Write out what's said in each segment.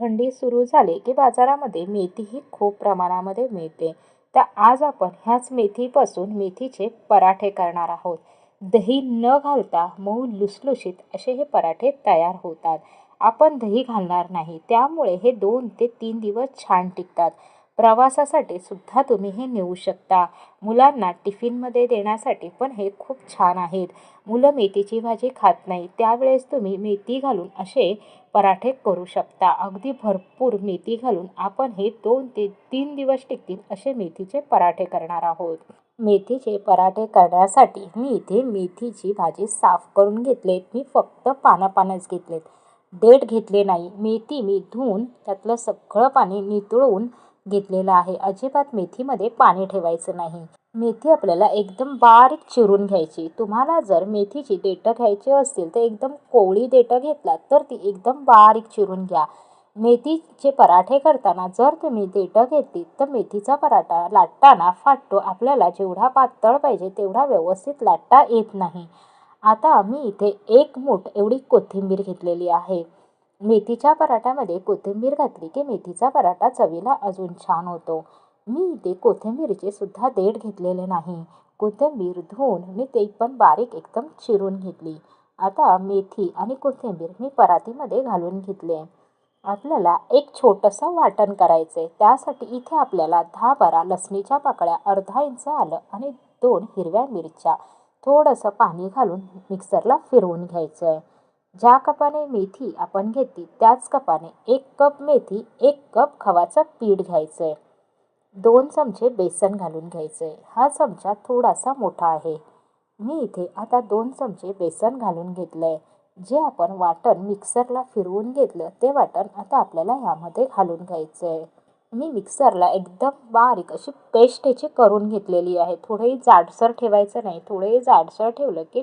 थंडी सुरू झाली की बाजारामध्ये मेथीही खूप प्रमाणामध्ये मिळते. तर आज आपण ह्याच मेथीपासून मेथीचे पराठे करणार आहोत. दही न घालता मऊ लुसलुशीत असे हे पराठे तयार होतात. आपण दही घालणार नाही त्यामुळे हे दोन ते तीन दिवस छान टिकतात. प्रवासासाठी सुद्धा तुम्ही हे नेऊ शकता. मुलांना टिफिनमध्ये देण्यासाठी पण हे खूप छान आहेत. मुलं मेथीची भाजी खात नाही त्यावेळेस तुम्ही मेथी घालून असे पराठे करू शकता. अगदी भरपूर मेथी घालून आपण हे दोन ते तीन दिवस टिकतील असे मेथीचे पराठे करणार आहोत. मेथीचे पराठे करण्यासाठी मी इथे मेथीची भाजी साफ करून घेतलेत. मी फक्त पानं पानंच घेतलेत. देठ घेतले नाही. मेथी मी धुवून त्यातलं सगळं पाणी नितळून घेतलेलं आहे. अजिबात मेथीमध्ये पाणी ठेवायचं नाही. मेथी आपल्याला एकदम बारीक चिरून घ्यायची. तुम्हाला जर मेथीची देठं घ्यायची असतील तर एकदम कोवळी देठं घेतलात तर ती एकदम बारीक चिरून घ्या. मेथीचे पराठे करताना जर तुम्ही देठं घेतली तर मेथीचा पराठा लाटताना फाटतो. आपल्याला जेवढा पातळ पाहिजे तेवढा व्यवस्थित लाटता येत नाही. आता मी इथे एक मूठ एवढी कोथिंबीर घेतलेली आहे. मेथीच्या पराठ्यामध्ये कोथिंबीर घातली की मेथीचा पराठा चवीला अजून छान होतो. मी इथे कोथिंबीरचे सुद्धा देठ घेतलेले नाही. कोथिंबीर धुवून मी ते पण बारीक एकदम चिरून घेतली. आता मेथी आणि कोथिंबीर मी परातीमध्ये घालून घेतले. आपल्याला एक छोटंसं वाटण करायचं आहे त्यासाठी इथे आपल्याला दहा बारा लसणीच्या पाकळ्या अर्धा इंच आलं आणि दोन हिरव्या मिरच्या. थोडंसं पाणी घालून मिक्सरला फिरवून घ्यायचं आहे ज्या कपाने मेथी आपण घेतली त्याच कपाने एक कप मेथी एक कप खवाचं पीठ घ्यायचं आहे दोन चमचे बेसन घालून घ्यायचं आहे हा चमचा थोडासा मोठा आहे. मी इथे आता दोन चमचे बेसन घालून घेतलं आहे जे आपण वाटण मिक्सरला फिरवून घेतलं ते वाटण आता आपल्याला ह्यामध्ये घालून घ्यायचं आहे मी मिक्सरला एकदम बारीक अशी पेस्ट याची करून घेतलेली आहे. थोडंही जाडसर ठेवायचं नाही. थोडंही जाडसर ठेवलं की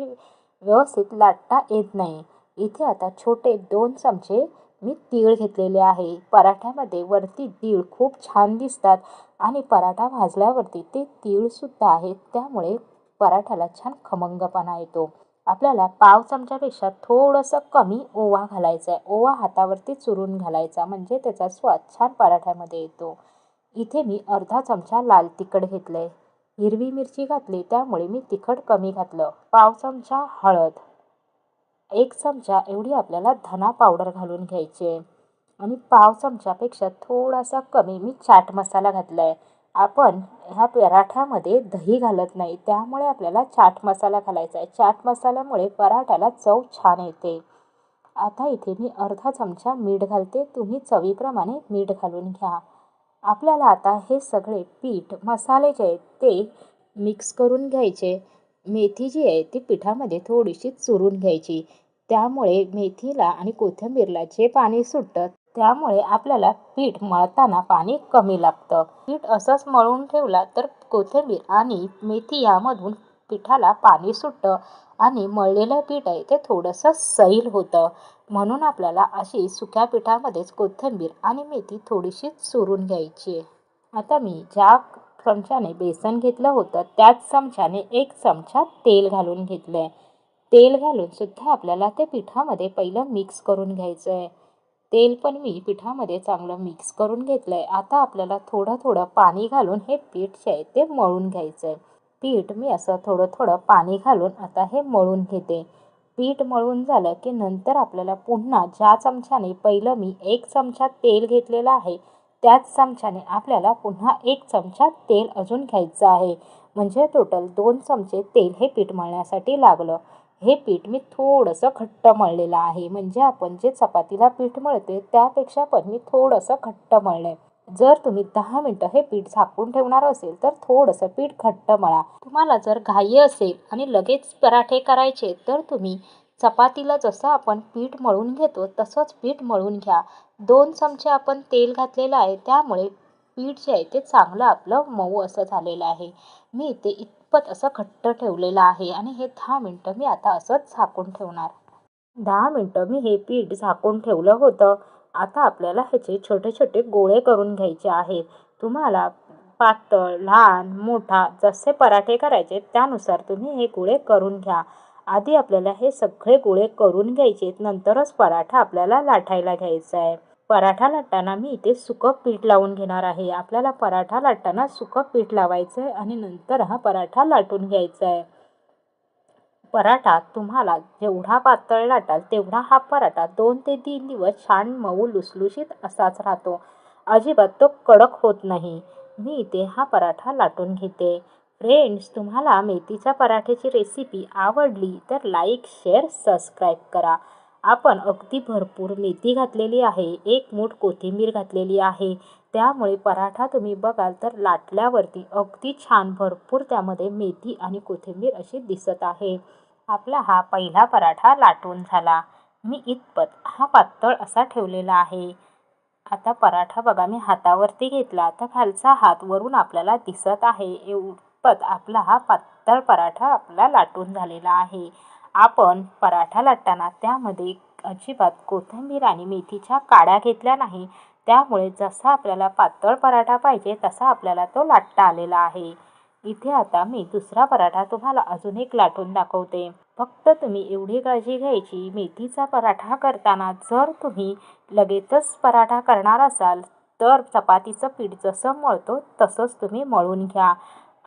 व्यवस्थित लाटता येत नाही. इथे आता छोटे दोन चमचे मी तीळ घेतलेले आहे. पराठ्यामध्ये वरती तीळ खूप छान दिसतात आणि पराठा भाजल्यावरती ते तीळसुद्धा आहेत. त्यामुळे पराठ्याला छान खमंगपणा येतो. आपल्याला पाव चमच्यापेक्षा थोडंसं कमी ओवा घालायचा आहे ओवा हातावरती चुरून घालायचा म्हणजे त्याचा स्वाद छान पराठ्यामध्ये येतो. इथे मी अर्धा चमचा लाल तिखट घेतलं आहे हिरवी मिरची घातली त्यामुळे मी तिखट कमी घातलं. पाव चमचा हळद. एक चमचा एवढी आपल्याला धना पावडर घालून घ्यायची. आहे आणि पाव चमच्यापेक्षा थोडासा कमी मी चाट मसाला घातला आहे आपण ह्या पराठ्यामध्ये दही घालत नाही त्यामुळे आपल्याला चाट मसाला घालायचा आहे. चाट मसाल्यामुळे पराठ्याला चव छान येते. आता इथे मी अर्धा चमचा मीठ घालते. तुम्ही चवीप्रमाणे मीठ घालून घ्या. आपल्याला आता हे सगळे पीठ मसाले जे आहेत ते मिक्स करून घ्यायचे. मेथी जी आहे ती पिठामध्ये थोडीशी चुरून घ्यायची. त्यामुळे मेथीला आणि कोथिंबीरला जे पाणी सुटतं. त्यामुळे आपल्याला पीठ मळताना पाणी कमी लागतं. पीठ असंच मळून ठेवला तर कोथिंबीर आणि मेथी यामधून पिठाला पाणी सुटतं आणि मळलेलं पीठ आहे ते थोडंसं सैल होतं. म्हणून आपल्याला अशी सुक्या पिठामध्येच कोथिंबीर आणि मेथी थोडीशी चुरून घ्यायची आहे. आता मी ज्या चमच्याने बेसन घेतलं होतं. त्याच चमच्याने एक चमचा तेल घालून घेतलं आहे तेल घालून सुद्धा आपल्याला ते पिठामध्ये पहिलं मिक्स करून घ्यायचं आहे तेल पण मी पिठामध्ये चांगलं मिक्स करून घेतलं आहे आता आपल्याला थोडं थोडं पाणी घालून हे पीठ जे आहे ते मळून घ्यायचं आहे पीठ मी असं थोडं थोडं पाणी घालून आता हे मळून घेते. पीठ मळून झालं की नंतर आपल्याला पुन्हा ज्या चमच्याने पहिलं मी एक चमचा तेल घेतलेलं आहे त्याच चमच्याने आपल्याला पुन्हा एक चमचा तेल अजून घ्यायचं आहे. म्हणजे टोटल दोन चमचे तेल हे पीठ मळण्यासाठी लागलं. हे पीठ मी थोडंसं घट्ट मळलेलं आहे. म्हणजे आपण जे चपातीला पीठ मळते त्यापेक्षा पण मी थोडंसं घट्ट मळलं जर तुम्ही दहा मिनटं हे पीठ झाकून ठेवणार असेल तर थोडंसं पीठ घट्ट मळा. तुम्हाला जर घाई असेल आणि लगेच पराठे करायचे तर तुम्ही चपातीला जसं आपण पीठ मळून घेतो तसंच पीठ मळून घ्या. दोन चमचे आपण तेल घातलेलं आहे त्यामुळे पीठ जे आहे ते चांगलं आपलं मऊ असं झालेलं आहे. मी इथे इतपत असं घट्ट ठेवलेलं आहे आणि हे दहा मिनटं मी आता असंच झाकून ठेवणार. दहा मिनटं मी हे पीठ झाकून ठेवलं होतं. आता आपल्याला ह्याचे छोटे छोटे गोळे करून घ्यायचे आहेत. तुम्हाला पातळ लहान मोठा जसे पराठे करायचे त्यानुसार तुम्ही हे गोळे करून घ्या. आधी आपल्याला हे सगळे गोळे करून घ्यायचे नंतरच पराठा आपल्याला लाटायला घ्यायचा आहे. पराठा लाटताना मी इथे सुकं पीठ लावून घेणार आहे. आपल्याला पराठा लाटताना सुकं पीठ लावायचं आहे आणि नंतर हा पराठा लाटून घ्यायचा आहे. पराठा तुम्हाला जेवढा पातळ लाटाल तेवढा हा पराठा दोन ते तीन दिवस छान मऊ लुसलुशीत असाच राहतो. अजिबात तो कडक होत नाही. मी इथे हा पराठा लाटून घेते. फ्रेंड्स तुम्हाला मेथीच्या पराठ्याची रेसिपी आवडली तर लाईक शेअर सबस्क्राईब करा. आपण अगदी भरपूर मेथी घातलेली आहे एक मूठ कोथिंबीर घातलेली आहे. त्यामुळे पराठा तुम्ही बघाल तर लाटल्यावरती अगदी छान भरपूर त्यामध्ये मेथी आणि कोथिंबीर अशी दिसत आहे. आपला हा पहिला पराठा लाटून झाला. मी इतपत हा पातळ असा ठेवलेला आहे. आता पराठा बघा मी हातावरती घेतला तर खालचा हात वरून आपल्याला दिसत आहे. एवढपत आपला हा पातळ पराठा आपला लाटून झालेला आहे. आपण पराठा लाटताना त्यामध्ये अजिबात कोथिंबीर आणि मेथीच्या काड्या घेतल्या नाही. त्यामुळे जसा आपल्याला पातळ पराठा पाहिजे तसा आपल्याला तो लाटता आलेला आहे. इथे आता मी दुसरा पराठा तुम्हाला अजून एक लाटून दाखवते. फक्त तुम्ही एवढी काळजी घ्यायची मेथीचा पराठा करताना जर तुम्ही लगेचच पराठा करणार असाल तर चपातीचं पीठ जसं मळतो तसंच तुम्ही मळून घ्या.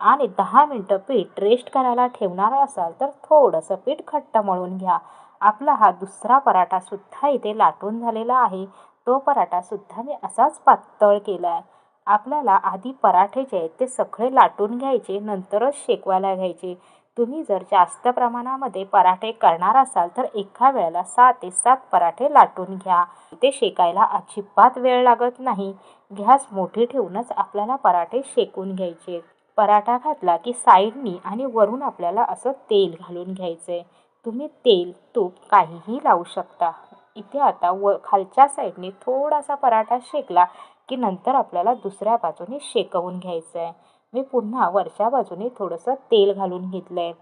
आणि दहा मिनटं पीठ रेस्ट करायला ठेवणार असाल तर थोडंसं पीठ घट्ट मळून घ्या. आपला हा दुसरा पराठासुद्धा इथे लाटून झालेला आहे. तो पराठासुद्धा मी असाच पातळ केला आहे आपल्याला आधी पराठे जे आहेत ते सगळे लाटून घ्यायचे नंतरच शेकवायला घ्यायचे. तुम्ही जर जास्त प्रमाणामध्ये पराठे करणार असाल तर एका वेळेला सहा ते सात पराठे लाटून घ्या. ते शेकायला अजिबात वेळ लागत नाही. गॅस मोठी ठेवूनच आपल्याला पराठे शेकून घ्यायचे. पराठा घातला की साईडनी आणि वरून आपल्याला असं तेल घालून घ्यायचं आहे तुम्ही तेल तूप काहीही लावू शकता. इथे आता व खालच्या साईडने थोडासा पराठा शेकला की नंतर आपल्याला दुसऱ्या बाजूने शेकवून घ्यायचं आहे मी पुन्हा वरच्या बाजूने थोडंसं तेल घालून घेतलं आहे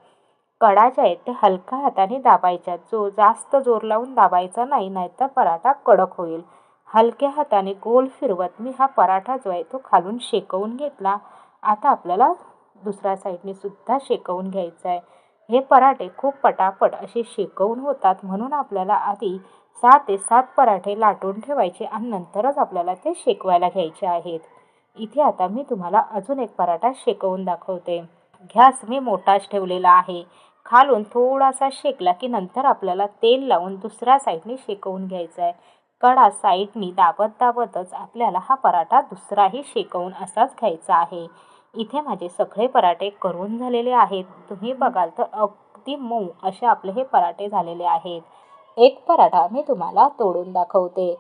कडा ज्या आहेत ते हलका हाताने दाबायच्या. जो जास्त जोर लावून दाबायचा नाही नाहीतर पराठा कडक होईल. हलक्या हाताने गोल फिरवत मी हा पराठा जो आहे तो खालून शेकवून घेतला. आता आपल्याला दुसऱ्या साईडने सुद्धा शेकवून घ्यायचं आहे. हे पराठे खूप पटापट असे शेकवून होतात म्हणून आपल्याला आधी सहा ते सात पराठे लाटून ठेवायचे आणि नंतरच आपल्याला ते शेकवायला घ्यायचे आहेत. इथे आता मी तुम्हाला अजून एक पराठा शेकवून दाखवते. गॅस मी मोठाच ठेवलेला आहे. खालून थोडासा शेकला की नंतर आपल्याला तेल लावून दुसऱ्या साईडने शेकवून घ्यायचं आहे. कडा साईडनी दाबत दाबतच आपल्याला हा पराठा दुसराही शेकवून असाच घ्यायचा आहे. इथे माझे सगळे पराठे करून झालेले आहेत. तुम्ही बघाल तर अगदी मऊ असे आपले हे पराठे झालेले आहेत. एक पराठा मी तुम्हाला तोडून दाखवते.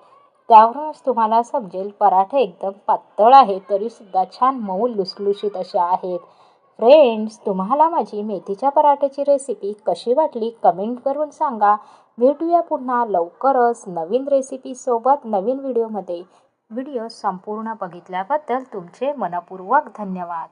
त्यावरूनच तुम्हाला समजेल पराठे एकदम पातळ आहे तरीसुद्धा छान मऊ लुसलुशीत असे आहेत. फ्रेंड्स तुम्हाला माझी मेथीच्या पराठ्याची रेसिपी कशी वाटली? कमेंट करून सांगा. भेटूया पुन्हा लवकरच नवीन रेसिपीसोबत नवीन व्हिडिओमध्ये व्हिडिओ संपूर्ण बघितल्याबद्दल तुमचे मनपूर्वक धन्यवाद.